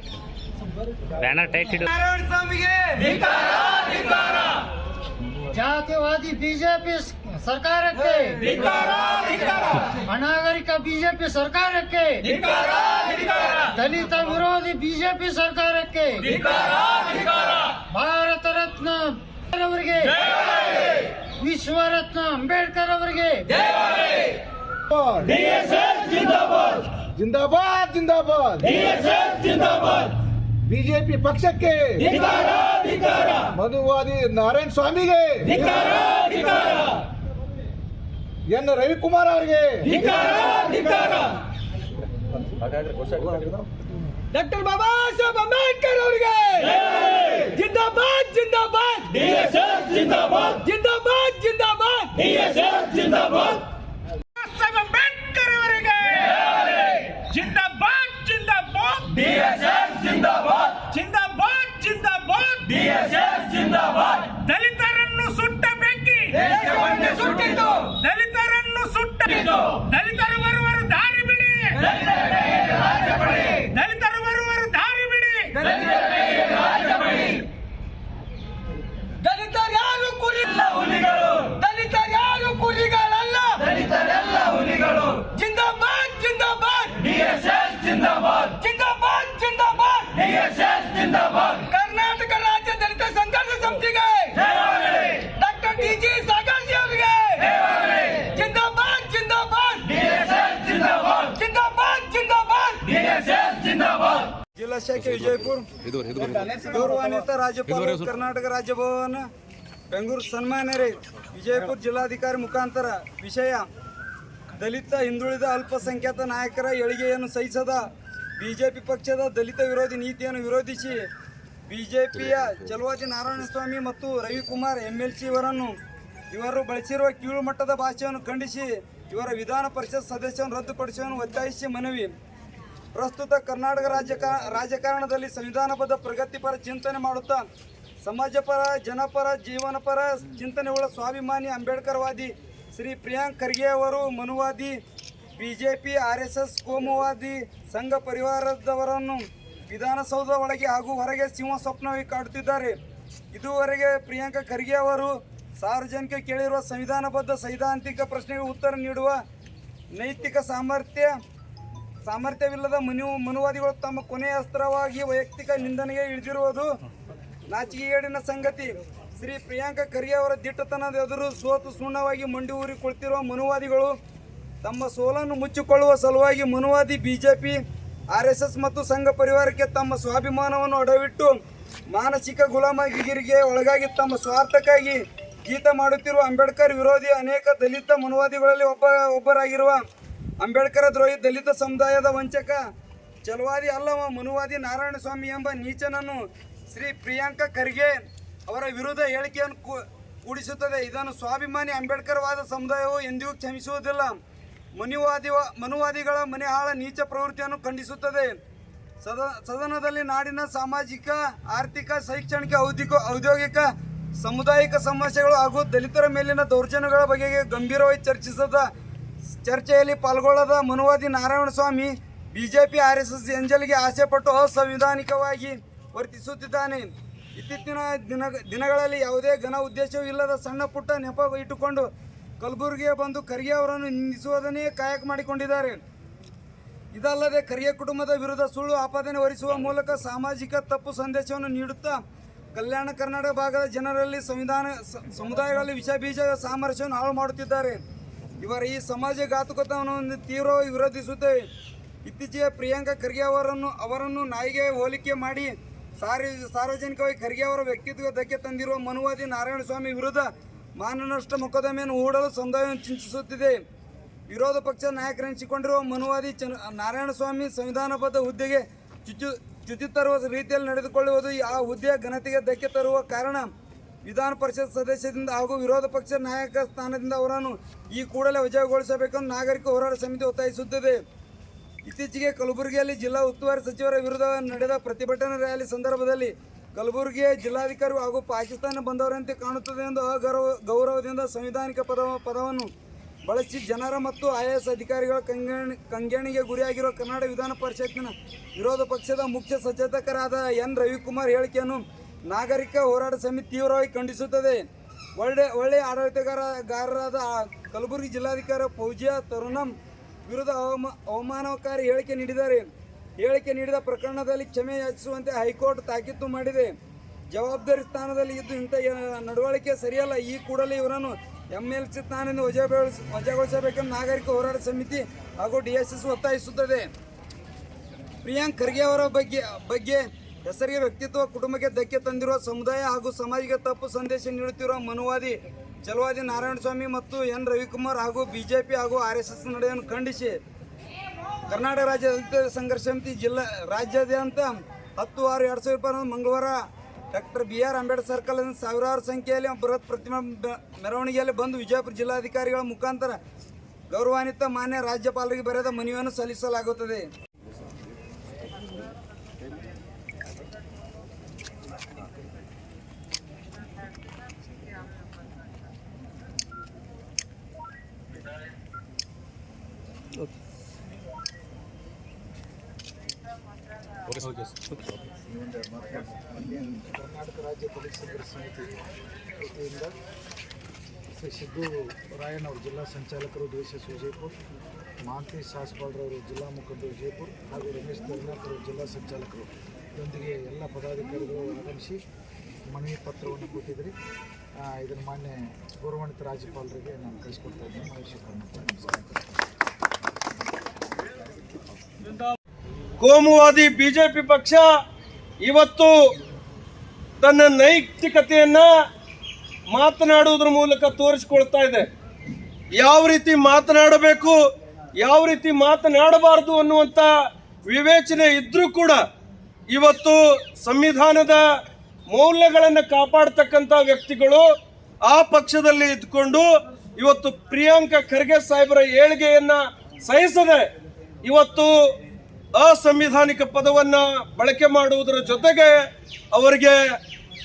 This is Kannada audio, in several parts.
ಟೈಟ್ ಬ್ಯಾನರ್ ಟೈಟ್ ಇಡು. ನಾರಾಯಣ ಸ್ವಾಮಿಗೆ! ಜಾತಿವಾದಿ ಬಿಜೆಪಿ ಸರ್ಕಾರಕ್ಕೆ! ಅನಾಗರಿಕ ಬಿಜೆಪಿ ಸರ್ಕಾರಕ್ಕೆ! ದಲಿತ ವಿರೋಧಿ ಬಿಜೆಪಿ ಸರ್ಕಾರಕ್ಕೆ! ಭಾರತ ರತ್ನ ಅವರಿಗೆ! ವಿಶ್ವರತ್ನ ಅಂಬೇಡ್ಕರ್ ಅವರಿಗೆ! ಜಿಂದಾಬಾದ್ ಜಿಂದಾಬಾದ್. ಜಿಂದಾಬಾದ್. ಬಿಜೆಪಿ ಪಕ್ಷಕ್ಕೆ ಮನುವಾದಿ ನಾರಾಯಣ ಸ್ವಾಮಿಗೆ ಎನ್ ರವಿಕುಮಾರ್ ಅವರಿಗೆ ಡಾಕ್ಟರ್ ಬಾಬಾ ಸಾಹೇಬ್ ಅಂಬೇಡ್ಕರ್ ಅವರಿಗೆ ಜಿಂದಾಬಾದ್ ಜಿಂದಾಬಾದ್. ಜಿಂದಾಬಾದ್. ಜಿಂದಾಬಾದ್ ಜಿಂದಾಬಾದ್. ಸಾಹೇಬ್ ಅಂಬೇಡ್ಕರ್ ಅವರಿಗೆ ಜಿಂದಾಬಾದ್ ಜಿಂದಾಬಾದ್ ಜಿಂದಾಬಾದ್ ಜಿಂದಾಬಾದ್ ಜಿಂದಾಬಾದ್ ದಲಿತರನ್ನು ಸುಟ್ಟ ಬೆಂಕಿ ಸುಟ್ಟಿದ್ದು ದಲಿತರನ್ನು ಸುಟ್ಟ ದಲಿತರು ಬರುವರು ದಾರಿ ಬಿಡಿ. ಶಾಖೆ ವಿಜಯಪುರ ರಾಜ್ಯಪಾಲ ಕರ್ನಾಟಕ ರಾಜ್ಯಭವನ ಬೆಂಗಳೂರು ಸನ್ಮಾನ್ಯರೇ ವಿಜಯಪುರ ಜಿಲ್ಲಾಧಿಕಾರಿ ಮುಖಾಂತರ ವಿಷಯ ದಲಿತ ಹಿಂದುಳಿದ ಅಲ್ಪಸಂಖ್ಯಾತ ನಾಯಕರ ಏಳಿಗೆಯನ್ನು ಸಹಿಸದ ಬಿಜೆಪಿ ಪಕ್ಷದ ದಲಿತ ವಿರೋಧಿ ನೀತಿಯನ್ನು ವಿರೋಧಿಸಿ ಬಿಜೆಪಿಯ ಚಲುವಾಜಿ ನಾರಾಯಣಸ್ವಾಮಿ ಮತ್ತು ರವಿಕುಮಾರ್ ಎಂ ಎಲ್ ಸಿ ಇವರನ್ನು ಇವರು ಬಳಸಿರುವ ಕೀಳು ಮಟ್ಟದ ಭಾಷೆಯನ್ನು ಖಂಡಿಸಿ ಇವರ ವಿಧಾನ ಪರಿಷತ್ ಸದಸ್ಯವನ್ನು ರದ್ದುಪಡಿಸುವನ್ನು ಒತ್ತಾಯಿಸಿ ಮನವಿ. ಪ್ರಸ್ತುತ ಕರ್ನಾಟಕ ರಾಜಕ ರಾಜಕಾರಣದಲ್ಲಿ ಸಂವಿಧಾನಬದ್ಧ ಪ್ರಗತಿಪರ ಚಿಂತನೆ ಮಾಡುತ್ತಾ ಸಮಾಜಪರ ಜನಪರ ಜೀವನಪರ ಚಿಂತನೆಗಳ ಸ್ವಾಭಿಮಾನಿ ಅಂಬೇಡ್ಕರ್ವಾದಿ ಶ್ರೀ ಪ್ರಿಯಾಂಕ್ ಖರ್ಗೆ ಅವರು, ಮನುವಾದಿ, ಬಿಜೆಪಿ, ಆರ್ ಎಸ್ ಎಸ್, ಕೋಮುವಾದಿ ಸಂಘ ಪರಿವಾರದವರನ್ನು ವಿಧಾನಸೌಧ ಒಳಗೆ ಹಾಗೂ ಹೊರಗೆ ಸಿಂಹ ಸ್ವಪ್ನವಾಗಿ ಕಾಡುತ್ತಿದ್ದಾರೆ. ಇದುವರೆಗೆ ಪ್ರಿಯಾಂಕ ಖರ್ಗೆ ಅವರು ಸಾರ್ವಜನಿಕ ಕೇಳಿರುವ ಸಂವಿಧಾನಬದ್ಧ ಸೈದ್ಧಾಂತಿಕ ಪ್ರಶ್ನೆಗೆ ಉತ್ತರ ನೀಡುವ ನೈತಿಕ ಸಾಮರ್ಥ್ಯ ಸಾಮರ್ಥ್ಯವಿಲ್ಲದ ಮನು ಮನುವಾದಿಗಳು ತಮ್ಮ ಕೊನೆಯ ಅಸ್ತ್ರವಾಗಿ ವೈಯಕ್ತಿಕ ನಿಂದನೆಗೆ ಇಳಿದಿರುವುದು ನಾಚಿಕೆಗೇಡಿನ ಸಂಗತಿ. ಶ್ರೀ ಪ್ರಿಯಾಂಕ ಖರ್ಗೆ ಅವರ ದಿಟ್ಟತನದ ಎದುರು ಸೋತು ಸುಣ್ಣವಾಗಿ ಮಂಡಿ ಊರಿ ಕುಳಿತಿರುವ ಮನುವಾದಿಗಳು ತಮ್ಮ ಸೋಲನ್ನು ಮುಚ್ಚಿಕೊಳ್ಳುವ ಸಲುವಾಗಿ ಮನುವಾದಿ ಬಿಜೆಪಿ, ಆರ್ ಎಸ್ ಎಸ್ ಮತ್ತು ಸಂಘ ಪರಿವಾರಕ್ಕೆ ತಮ್ಮ ಸ್ವಾಭಿಮಾನವನ್ನು ಅಡವಿಟ್ಟು ಮಾನಸಿಕ ಗುಲಾಮಗಿರಿಗೆ ಒಳಗಾಗಿ ತಮ್ಮ ಸ್ವಾರ್ಥಕ್ಕಾಗಿ ಗೀತ ಮಾಡುತ್ತಿರುವ ಅಂಬೇಡ್ಕರ್ ವಿರೋಧಿ ಅನೇಕ ದಲಿತ ಮನುವಾದಿಗಳಲ್ಲಿ ಒಬ್ಬ ಒಬ್ಬರಾಗಿರುವ ಅಂಬೇಡ್ಕರ ದ್ರೋಹಿ ದಲಿತ ಸಮುದಾಯದ ವಂಚಕ, ಚಲವಾದಿ ಅಲ್ಲವ ಮನುವಾದಿ ನಾರಾಯಣ ಸ್ವಾಮಿ ಎಂಬ ನೀಚನನ್ನು ಶ್ರೀ ಪ್ರಿಯಾಂಕ ಖರ್ಗೆ ಅವರ ವಿರುದ್ಧ ಹೇಳಿಕೆಯನ್ನು ಕೂಡಿಸುತ್ತದೆ. ಇದನ್ನು ಸ್ವಾಭಿಮಾನಿ ಅಂಬೇಡ್ಕರ್ವಾದ ಸಮುದಾಯವು ಎಂದಿಗೂ ಕ್ಷಮಿಸುವುದಿಲ್ಲ. ಮನುವಾದಿ ಮನುವಾದಿಗಳ ಮನೆಹಾಳ ನೀಚ ಪ್ರವೃತ್ತಿಯನ್ನು ಖಂಡಿಸುತ್ತದೆ. ಸದ, ಸದನದಲ್ಲಿ ನಾಡಿನ ಸಾಮಾಜಿಕ, ಆರ್ಥಿಕ, ಶೈಕ್ಷಣಿಕ, ಔದ್ಯೋಗಿಕ ಔದ್ಯೋಗಿಕ, ಸಾಮುದಾಯಿಕ ಸಮಸ್ಯೆಗಳು ಹಾಗೂ ದಲಿತರ ಮೇಲಿನ ದೌರ್ಜನ್ಯಗಳ ಬಗೆಗೆ ಗಂಭೀರವಾಗಿ ಚರ್ಚಿಸದ ಚರ್ಚೆಯಲ್ಲಿ ಪಾಲ್ಗೊಳ್ಳದ ಮನುವಾದಿ Narayanaswamy, BJP R S S ಎಂಜಲ್ಗೆ ಆಸೆಪಟ್ಟು ಅಸಂವಿಧಾನಿಕವಾಗಿ ವರ್ತಿಸುತ್ತಿದ್ದಾನೆ. ಇತ್ತೀಚಿನ ದಿನ, ದಿನಗಳಲ್ಲಿ ಯಾವುದೇ ಘನ ಉದ್ದೇಶವೂ ಇಲ್ಲದ ಸಣ್ಣ ಪುಟ್ಟ ನೆಪ ಇಟ್ಟುಕೊಂಡು ಕಲಬುರಗಿಗೆ ಬಂದು ಖರ್ಗೆ ಅವರನ್ನು ನಿಂದಿಸುವುದನ್ನೇ ಕಾಯಕ ಮಾಡಿಕೊಂಡಿದ್ದಾರೆ. ಇದಲ್ಲದೆ ಖರ್ಗೆ ಕುಟುಂಬದ ವಿರುದ್ಧ ಸುಳ್ಳು ಆಪಾದನೆ ಹೊರಿಸುವ ಮೂಲಕ ಸಾಮಾಜಿಕ ತಪ್ಪು ಸಂದೇಶವನ್ನು ನೀಡುತ್ತಾ ಕಲ್ಯಾಣ ಕರ್ನಾಟಕ ಭಾಗದ ಜನರಲ್ಲಿ ಸಂವಿಧಾನ ಸಮುದಾಯಗಳಲ್ಲಿ ವಿಷ ಬೀಜ ಸಾಮರಸ್ಯವನ್ನು ಹಾಳು ಮಾಡುತ್ತಿದ್ದಾರೆ. ಇವರ ಈ ಸಮಾಜಘಾತುಕತನವನ್ನು ತೀವ್ರವಾಗಿ ವಿರೋಧಿಸುತ್ತೇವೆ ಇತ್ತೀಚೆಗೆ ಪ್ರಿಯಾಂಕಾ ಖರ್ಗೆ ಅವರನ್ನು ಅವರನ್ನು ನಾಯಿಗೆ ಹೋಲಿಕೆ ಮಾಡಿ ಸಾರಿ ಸಾರ್ವಜನಿಕವಾಗಿ ಖರ್ಗೆ ಅವರ ವ್ಯಕ್ತಿತ್ವ ಧಕ್ಕೆ ತಂದಿರುವ ಮನುವಾದಿ ನಾರಾಯಣಸ್ವಾಮಿ ವಿರುದ್ಧ ಮಾನನಷ್ಟ ಮೊಕದ್ದಮೆಯನ್ನು ಹೂಡಲು ಸಮುದಾಯವನ್ನು ಚಿಂತಿಸುತ್ತಿದೆ. ವಿರೋಧ ಪಕ್ಷ ನಾಯಕರೆನಿಸಿಕೊಂಡಿರುವ ಮನುವಾದಿ ಚನ್ ನಾರಾಯಣಸ್ವಾಮಿ ಸಂವಿಧಾನಬದ್ಧ ಹುದ್ದೆಗೆ ಚುಚ್ಚು ಚ್ಯುತಿ ತರುವ ರೀತಿಯಲ್ಲಿ ನಡೆದುಕೊಳ್ಳುವುದು ಆ ಹುದ್ದೆಯ ಘನತೆಗೆ ಧಕ್ಕೆ ತರುವ ಕಾರಣ. ವಿಧಾನ ಪರಿಷತ್ ಸದಸ್ಯದಿಂದ ಹಾಗೂ ವಿರೋಧ ಪಕ್ಷ ನಾಯಕ ಸ್ಥಾನದಿಂದ ಅವರನ್ನು ಈ ಕೂಡಲೇ ವಜಾಗೊಳಿಸಬೇಕೆಂದು ನಾಗರಿಕ ಹೋರಾಟ ಸಮಿತಿ ಒತ್ತಾಯಿಸುತ್ತದೆ. ಇತ್ತೀಚೆಗೆ ಕಲಬುರಗಿಯಲ್ಲಿ ಜಿಲ್ಲಾ ಉಸ್ತುವಾರಿ ಸಚಿವರ ವಿರುದ್ಧ ನಡೆದ ಪ್ರತಿಭಟನಾ ರ್ಯಾಲಿ ಸಂದರ್ಭದಲ್ಲಿ ಕಲಬುರಗಿಯ ಜಿಲ್ಲಾಧಿಕಾರಿ ಹಾಗೂ ಪಾಕಿಸ್ತಾನ ಬಂದವರಂತೆ ಕಾಣುತ್ತದೆ ಎಂದು ಅಗೌರವ ಗೌರವದಿಂದ ಸಂವಿಧಾನಿಕ ಪದ ಪದವನ್ನು ಬಳಸಿ ಜನರ ಮತ್ತು ಐ ಎ ಎಸ್ ಅಧಿಕಾರಿಗಳ ಕಂಗಣಿ ಕಂಗಣಿಗೆ ಗುರಿಯಾಗಿರುವ ಕರ್ನಾಟಕ ವಿಧಾನ ಪರಿಷತ್ತಿನ ವಿರೋಧ ಪಕ್ಷದ ಮುಖ್ಯ ಸಚೇತಕರಾದ ಎನ್ ರವಿಕುಮಾರ್ ಹೇಳಿಕೆಯನ್ನು ನಾಗರಿಕ ಹೋರಾಟ ಸಮಿತಿ ತೀವ್ರವಾಗಿ ಖಂಡಿಸುತ್ತದೆ. ಒಳ್ಳೆ ಒಳ್ಳೆಯ ಆಡಳಿತಗಾರಗಾರರಾದ ಕಲಬುರಗಿ ಜಿಲ್ಲಾಧಿಕಾರಿ ಫೌಜಿಯಾ ತರುಣಂ ವಿರುದ್ಧ ಅವಮ, ಅವಮಾನಕಾರಿ ಹೇಳಿಕೆ ನೀಡಿದ್ದಾರೆ. ಹೇಳಿಕೆ ನೀಡಿದ ಪ್ರಕರಣದಲ್ಲಿ ಕ್ಷಮೆ ಯಾಚಿಸುವಂತೆ ಹೈಕೋರ್ಟ್ ತಾಕೀತು ಮಾಡಿದೆ. ಜವಾಬ್ದಾರಿ ಸ್ಥಾನದಲ್ಲಿ ಇದ್ದು ಇಂಥ ನಡವಳಿಕೆ ಸರಿಯಲ್ಲ. ಈ ಕೂಡಲೇ ಇವರನ್ನು ಎಂ ಎಲ್ ಸಿ ಸ್ಥಾನದಿಂದ ವಜಾಗೊಳಿಸ ವಜಾಗೊಳಿಸಬೇಕೆಂದು ನಾಗರಿಕ ಹೋರಾಟ ಸಮಿತಿ ಹಾಗೂ ಡಿ ಎಸ್ ಎಸ್ ಒತ್ತಾಯಿಸುತ್ತದೆ. ಪ್ರಿಯಾಂಕ್ ಖರ್ಗೆ ಅವರ ಬಗ್ಗೆ ಬಗ್ಗೆ ಹೆಸರಿಗೆ ವ್ಯಕ್ತಿತ್ವ, ಕುಟುಂಬಕ್ಕೆ ಧಕ್ಕೆ ತಂದಿರುವ ಸಮುದಾಯ ಹಾಗೂ ಸಮಾಜಕ್ಕೆ ತಪ್ಪು ಸಂದೇಶ ನೀಡುತ್ತಿರುವ ಮನುವಾದಿ ಚಲವಾದಿ ನಾರಾಯಣಸ್ವಾಮಿ ಮತ್ತು ಎನ್ ರವಿಕುಮಾರ್ ಹಾಗೂ ಬಿಜೆಪಿ ಹಾಗೂ ಆರ್ ಎಸ್ ಎಸ್ ನಡೆಯನ್ನು ಖಂಡಿಸಿ. ಕರ್ನಾಟಕ ರಾಜ್ಯ ಸಂಘರ್ಷ ಸಮಿತಿ ಜಿಲ್ಲಾ ರಾಜ್ಯಾದ್ಯಂತ ಹತ್ತು ಆರು ಎರಡು ಸಾವಿರ ಮಂಗಳವಾರ doctor B R Ambedkar circle ಸಾವಿರಾರು ಸಂಖ್ಯೆಯಲ್ಲಿ ಬೃಹತ್ ಪ್ರತಿಮಾ ಮೆರವಣಿಗೆಯಲ್ಲಿ ಬಂದು ವಿಜಯಪುರ ಜಿಲ್ಲಾಧಿಕಾರಿಗಳ ಮುಖಾಂತರ ಗೌರವಾನ್ವಿತ ಮಾನ್ಯ ರಾಜ್ಯಪಾಲರಿಗೆ ಬರೆದ ಮನವಿಯನ್ನು ಸಲ್ಲಿಸಲಾಗುತ್ತದೆ. ಕರ್ನಾಟಕ ರಾಜ್ಯ ಪೊಲೀಸರ ಸಮಿತಿ ವತಿಯಿಂದ ಶ್ರೀ ಸಿದ್ದು ರಾಯಣ್ಣವರು ಜಿಲ್ಲಾ ಸಂಚಾಲಕರು D S S Vijayapura Manti ಸಾಸ್ಪಾಲ್ರವರು ಜಿಲ್ಲಾ ಮುಖಂಡರು ವಿಜಯಪುರ್ ಹಾಗೂ ರಮೇಶ್ ದರ್ನಾಥ್ ಜಿಲ್ಲಾ ಸಂಚಾಲಕರು. ಇದೊಂದಿಗೆ ಎಲ್ಲ ಪದಾಧಿಕಾರಿಗಳು ಆಗಮಿಸಿ ಮನವಿ ಪತ್ರವನ್ನು ಕೊಟ್ಟಿದ್ರಿ. ಆ, ಇದನ್ನು ಮಾನ್ಯ ಗೌರವಾನ್ವಿತ ರಾಜ್ಯಪಾಲರಿಗೆ ನಾನು ಕಳಿಸ್ಕೊಡ್ತಾ ಇದ್ದೀನಿ. ಮಹೇಶ್ ಕೋಮುವಾದಿ ಬಿಜೆಪಿ ಪಕ್ಷ ಇವತ್ತು ತನ್ನ ನೈತಿಕತೆಯನ್ನು ಮಾತನಾಡುವುದರ ಮೂಲಕ ತೋರಿಸಿಕೊಳ್ತಾ ಇದೆ. ಯಾವ ರೀತಿ ಮಾತನಾಡಬೇಕು, ಯಾವ ರೀತಿ ಮಾತನಾಡಬಾರದು ಅನ್ನುವಂಥ ವಿವೇಚನೆ ಇದ್ದರೂ ಕೂಡ ಇವತ್ತು ಸಂವಿಧಾನದ ಮೌಲ್ಯಗಳನ್ನು ಕಾಪಾಡ್ತಕ್ಕಂಥ ವ್ಯಕ್ತಿಗಳು ಆ ಪಕ್ಷದಲ್ಲಿ ಇದ್ಕೊಂಡು ಇವತ್ತು ಪ್ರಿಯಾಂಕ ಖರ್ಗೆ ಸಾಹೇಬರ ಏಳಿಗೆಯನ್ನ ಸಹಿಸದೆ ಇವತ್ತು ಅಸಂವಿಧಾನಿಕ ಪದವನ್ನ ಬಳಕೆ ಮಾಡುವುದರ ಜೊತೆಗೆ ಅವರಿಗೆ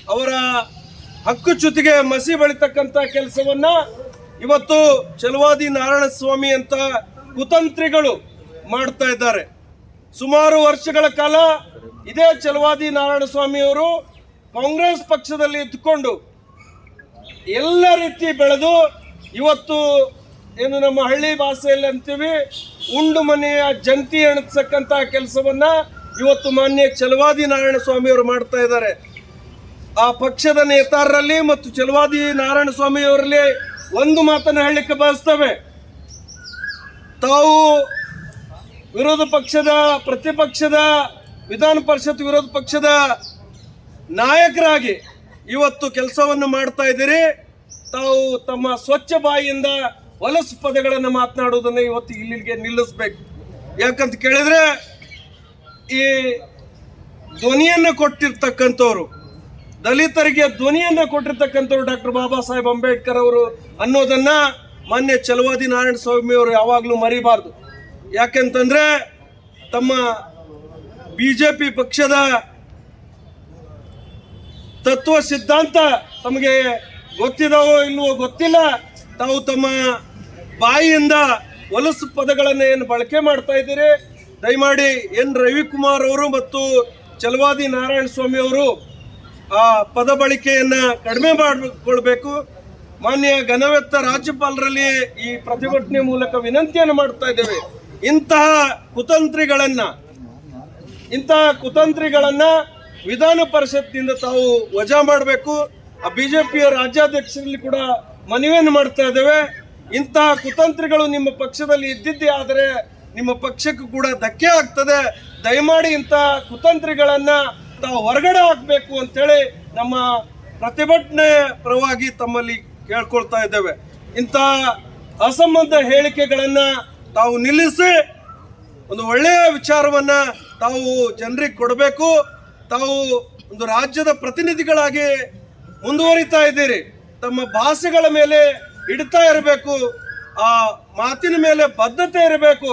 ಅವರ ಹಕ್ಕು ಹಕ್ಕುಚ್ಯುತಿಗೆ ಮಸಿ ಬಳಿತಕ್ಕಂಥ ಕೆಲಸವನ್ನ ಇವತ್ತು ಚಲವಾದಿ ನಾರಾಯಣ ಸ್ವಾಮಿ ಅಂತ ಕುತಂತ್ರಿಗಳು ಮಾಡ್ತಾ ಇದ್ದಾರೆ. ಸುಮಾರು ವರ್ಷಗಳ ಕಾಲ ಇದೇ ಚಲವಾದಿ ನಾರಾಯಣ ಸ್ವಾಮಿಯವರು ಕಾಂಗ್ರೆಸ್ ಪಕ್ಷದಲ್ಲಿ ಇದ್ದುಕೊಂಡು ಎಲ್ಲ ರೀತಿ ಬೆಳೆದು ಇವತ್ತು ಏನು ನಮ್ಮ ಹಳ್ಳಿ ಭಾಷೆಯಲ್ಲಿ ಅಂತೀವಿ ಉಂಡು ಮನೆಯ ಜಂತಿ ಎಣಿಸ್ತಕ್ಕಂಥ ಕೆಲಸವನ್ನ ಇವತ್ತು ಮಾನ್ಯ ಚಲವಾದಿ ನಾರಾಯಣ ಸ್ವಾಮಿಯವರು ಮಾಡ್ತಾ ಇದ್ದಾರೆ. ಆ ಪಕ್ಷದ ನೇತಾರರಲ್ಲಿ ಮತ್ತು ಚಲವಾದಿ ನಾರಾಯಣ ಸ್ವಾಮಿಯವರಲ್ಲಿ ಒಂದು ಮಾತನ್ನು ಹೇಳಲಿಕ್ಕೆ ಬಯಸ್ತವೆ. ತಾವು ವಿರೋಧ ಪಕ್ಷದ, ಪ್ರತಿಪಕ್ಷದ, ವಿಧಾನ ಪರಿಷತ್ ವಿರೋಧ ಪಕ್ಷದ ನಾಯಕರಾಗಿ ಇವತ್ತು ಕೆಲಸವನ್ನು ಮಾಡ್ತಾ ಇದ್ದೀರಿ. ತಾವು ತಮ್ಮ ಸ್ವಚ್ಛ ಬಾಯಿಯಿಂದ ಹೊಲಸು ಪದಗಳನ್ನು ಮಾತನಾಡುವುದನ್ನು ಇವತ್ತು ಇಲ್ಲಿಗೆ ನಿಲ್ಲಿಸ್ಬೇಕು. ಯಾಕಂತ ಕೇಳಿದ್ರೆ, ಈ ಧ್ವನಿಯನ್ನು ಕೊಟ್ಟಿರ್ತಕ್ಕಂಥವ್ರು, ದಲಿತರಿಗೆ ಧ್ವನಿಯನ್ನು ಕೊಟ್ಟಿರ್ತಕ್ಕಂಥವ್ರು ಡಾಕ್ಟರ್ ಬಾಬಾ ಸಾಹೇಬ್ ಅಂಬೇಡ್ಕರ್ ಅವರು ಅನ್ನೋದನ್ನ ಮಾನ್ಯ ಚಲವಾದಿ ನಾರಾಯಣ ಸ್ವಾಮಿ ಅವರು ಯಾವಾಗಲೂ ಮರಿಬಾರ್ದು. ಯಾಕೆಂತಂದ್ರೆ, ತಮ್ಮ ಬಿ ಜೆ ಪಿ ಪಕ್ಷದ ತತ್ವ ಸಿದ್ಧಾಂತ ತಮಗೆ ಗೊತ್ತಿದಾವೋ ಇಲ್ವೋ ಗೊತ್ತಿಲ್ಲ. ತಾವು ತಮ್ಮ ಬಾಯಿಯಿಂದ ಹೊಲಸು ಪದಗಳನ್ನು ಏನು ಬಳಕೆ ಮಾಡ್ತಾ ಇದ್ದೀರಿ? ದಯಮಾಡಿ ಎನ್. ರವಿಕುಮಾರ್ ಅವರು ಮತ್ತು ಚಲವಾದಿ ನಾರಾಯಣ ಸ್ವಾಮಿ ಅವರು ಆ ಪದ ಬಳಕೆಯನ್ನು ಕಡಿಮೆ ಮಾಡಿಕೊಳ್ಬೇಕು. ಮಾನ್ಯ ಘನವೆತ್ತ ರಾಜ್ಯಪಾಲರಲ್ಲಿ ಈ ಪ್ರತಿಭಟನೆ ಮೂಲಕ ವಿನಂತಿಯನ್ನು ಮಾಡ್ತಾ ಇದ್ದೇವೆ. ಇಂತಹ ಕುತಂತ್ರಿಗಳನ್ನ ಇಂತಹ ಕುತಂತ್ರಿಗಳನ್ನ ವಿಧಾನ ಪರಿಷತ್ತಿನಿಂದ ತಾವು ವಜಾ ಮಾಡಬೇಕು. ಆ ಬಿಜೆಪಿಯ ರಾಜ್ಯಾಧ್ಯಕ್ಷರಲ್ಲಿ ಕೂಡ ಮನವಿಯನ್ನು ಮಾಡ್ತಾ ಇದ್ದೇವೆ. ಇಂತಹ ಕುತಂತ್ರಿಗಳು ನಿಮ್ಮ ಪಕ್ಷದಲ್ಲಿ ಇದ್ದಿದ್ದೇ ಆದರೆ ನಿಮ್ಮ ಪಕ್ಷಕ್ಕೂ ಕೂಡ ಧಕ್ಕೆ ಆಗ್ತದೆ. ದಯಮಾಡಿ ಇಂತಹ ಕುತಂತ್ರಿಗಳನ್ನ ತಾವು ಹೊರಗಡೆ ಹಾಕಬೇಕು ಅಂತೇಳಿ ನಮ್ಮ ಪ್ರತಿಭಟನೆ ಪರವಾಗಿ ತಮ್ಮಲ್ಲಿ ಕೇಳ್ಕೊಳ್ತಾ ಇದ್ದೇವೆ. ಇಂತಹ ಅಸಂಬಂಧ ಹೇಳಿಕೆಗಳನ್ನ ತಾವು ನಿಲ್ಲಿಸಿ ಒಂದು ಒಳ್ಳೆಯ ವಿಚಾರವನ್ನ ತಾವು ಜನರಿಗೆ ಕೊಡಬೇಕು. ತಾವು ಒಂದು ರಾಜ್ಯದ ಪ್ರತಿನಿಧಿಗಳಾಗಿ ಮುಂದುವರಿತಾ ಇದ್ದೀರಿ. ತಮ್ಮ ಭಾಷೆಗಳ ಮೇಲೆ ಹಿಡಿತಾ ಇರಬೇಕು, ಆ ಮಾತಿನ ಮೇಲೆ ಬದ್ಧತೆ ಇರಬೇಕು.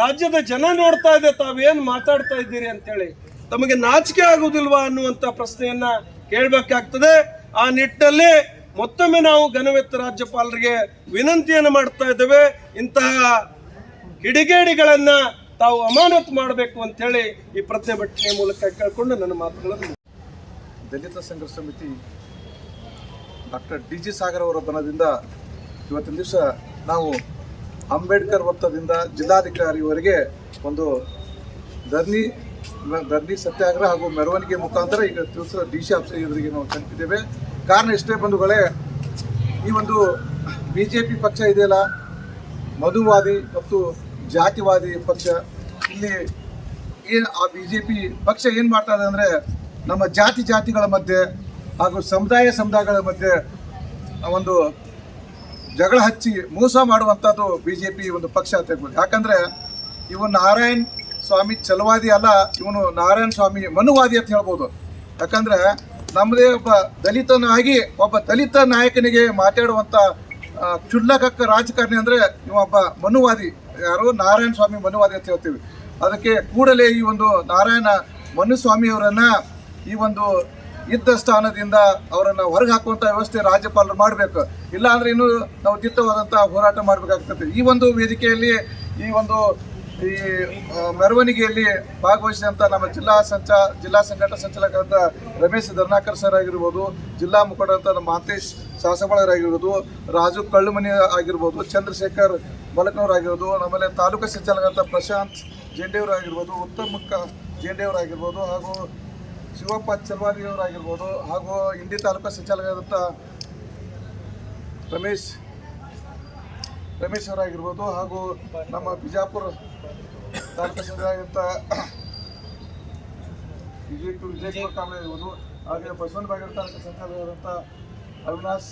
ರಾಜ್ಯದ ಜನ ನೋಡ್ತಾ ಇದೆ, ತಾವೇನು ಮಾತಾಡ್ತಾ ಇದ್ದೀರಿ ಅಂತೇಳಿ. ತಮಗೆ ನಾಚಿಕೆ ಆಗುವುದಿಲ್ವಾ ಅನ್ನುವಂಥ ಪ್ರಶ್ನೆಯನ್ನ ಕೇಳಬೇಕಾಗ್ತದೆ. ಆ ನಿಟ್ಟಿನಲ್ಲಿ ಮತ್ತೊಮ್ಮೆ ನಾವು ಘನವೆತ್ತ ರಾಜ್ಯಪಾಲರಿಗೆ ವಿನಂತಿಯನ್ನು ಮಾಡ್ತಾ ಇದ್ದೇವೆ. ಇಂತಹ ಕಿಡಿಗೇಡಿಗಳನ್ನ ತಾವು ಅಮಾನತು ಮಾಡಬೇಕು ಅಂತ ಹೇಳಿ ಈ ಪ್ರತಿಭಟನೆ ಮೂಲಕ ಕೇಳಿಕೊಂಡು ನನ್ನ ಮಾತುಗಳನ್ನು ದಲಿತ ಸಂಘರ್ಷ ಸಮಿತಿ ಡಾಕ್ಟರ್ ಡಿ ಜಿ ಸಾಗರ್ ಅವರ ಬನದಿಂದ ಇವತ್ತಿನ ದಿವಸ ನಾವು ಅಂಬೇಡ್ಕರ್ ವೃತ್ತದಿಂದ ಜಿಲ್ಲಾಧಿಕಾರಿವರೆಗೆ ಒಂದು ಧರ್ನಿ ಧರ್ನಿ ಸತ್ಯಾಗ್ರಹ ಹಾಗೂ ಮೆರವಣಿಗೆ ಮುಖಾಂತರ ಈಗ ದಿವಸ ಡಿ ಸಿ ಆಫೀಸ್ ಇವರಿಗೆ ನಾವು ತಲುಪಿದ್ದೇವೆ. ಕಾರಣ ಇಷ್ಟೇ ಬಂಧುಗಳೇ, ಈ ಒಂದು ಬಿ ಜೆ ಪಿ ಪಕ್ಷ ಇದೆಯಲ್ಲ, ಮಧುವಾದಿ ಮತ್ತು ಜಾತಿವಾದಿ ಪಕ್ಷ, ಇಲ್ಲಿ ಏನು ಆ ಬಿ ಜೆ ಪಿ ಪಕ್ಷ ಏನು ಮಾಡ್ತಾ ಇದೆ ಅಂದರೆ ನಮ್ಮ ಜಾತಿ ಜಾತಿಗಳ ಮಧ್ಯೆ ಹಾಗೂ ಸಮುದಾಯ ಸಮುದಾಯಗಳ ಮಧ್ಯೆ ಒಂದು ಜಗಳ ಹಚ್ಚಿ ಮೋಸ ಮಾಡುವಂಥದ್ದು ಬಿ ಜೆ ಪಿ ಒಂದು ಪಕ್ಷ ಅಂತ ಹೇಳ್ಬೋದು. ಯಾಕಂದರೆ ಇವನು ನಾರಾಯಣ್ ಸ್ವಾಮಿ ಚಲವಾದಿ ಅಲ್ಲ, ಇವನು ನಾರಾಯಣ ಸ್ವಾಮಿ ಮನುವಾದಿ ಅಂತ ಹೇಳ್ಬೋದು. ಯಾಕಂದರೆ ನಮ್ಮದೇ ಒಬ್ಬ ದಲಿತನಾಗಿ ಒಬ್ಬ ದಲಿತ ನಾಯಕನಿಗೆ ಮಾತಾಡುವಂಥ ಚುಲ್ಲಕಕ್ಕ ರಾಜಕಾರಣಿ ಅಂದರೆ ಇವೊಬ್ಬ ಮನುವಾದಿ. ಯಾರು? ನಾರಾಯಣ ಸ್ವಾಮಿ ಮನುವಾದಿ ಅಂತ ಹೇಳ್ತೀವಿ. ಅದಕ್ಕೆ ಕೂಡಲೇ ಈ ಒಂದು ನಾರಾಯಣ ಮನುಸ್ವಾಮಿಯವರನ್ನು ಈ ಒಂದು ಇದ್ದ ಸ್ಥಾನದಿಂದ ಅವರನ್ನು ಹೊರಗೆ ಹಾಕುವಂಥ ವ್ಯವಸ್ಥೆ ರಾಜ್ಯಪಾಲರು ಮಾಡಬೇಕು. ಇಲ್ಲ ಅಂದ್ರೆ ಇನ್ನೂ ನಾವು ದಿಟ್ಟವಾದಂಥ ಹೋರಾಟ ಮಾಡಬೇಕಾಗ್ತದೆ. ಈ ಒಂದು ವೇದಿಕೆಯಲ್ಲಿ, ಈ ಒಂದು, ಈ ಮೆರವಣಿಗೆಯಲ್ಲಿ ಭಾಗವಹಿಸಿದಂಥ ನಮ್ಮ ಜಿಲ್ಲಾ ಸಂಚ, ಜಿಲ್ಲಾ ಸಂಘಟನಾ ಸಂಚಾಲಕರಾದ ರಮೇಶ್ ಧರ್ನಾಕರ್ ಸರ್ ಆಗಿರ್ಬೋದು, ಜಿಲ್ಲಾ ಮುಖಂಡರಂತ ನಮ್ಮ ಮಹಂತೇಶ್ ಸಾಸಬಳರಾಗಿರ್ಬೋದು ರಾಜು ಕಳ್ಳುಮನಿ ಆಗಿರ್ಬೋದು, ಚಂದ್ರಶೇಖರ್ ಮಲಕ್ನವ್ರು ಆಗಿರ್ಬೋದು ಆಮೇಲೆ ತಾಲೂಕು ಸಂಚಾಲಕರಂತ ಪ್ರಶಾಂತ್ ಜೆಂಡೆಯವರು ಆಗಿರ್ಬೋದು, ಉತ್ತಮ ಮುಕ್ಕ ಜೆಂಡೆಯವರು ಆಗಿರ್ಬೋದು ಹಾಗೂ ಶಿವಪ್ಪ ಚಲ್ವಾರಿಯವರಾಗಿರ್ಬೋದು ಹಾಗೂ ಇಂಡಿ ತಾಲೂಕು ಸಂಚಾಲಕರಾದಂಥ ರಮೇಶ್ ರಮೇಶ್ ಅವರಾಗಿರ್ಬೋದು ಹಾಗೂ ನಮ್ಮ ಬಿಜಾಪುರ ತಾಲೂಕು ಸಂಚಾಲಕರಾದಂಥ ವಿಜಯ್ ವಿಜಯಪುರ ಕಾಮೆ ಆಗಿರ್ಬೋದು ಹಾಗೆ ಬಸವನ್ ತಾಲೂಕು ಸಂಚಾಲಕರಾದಂಥ ಅವಿನಾಶ್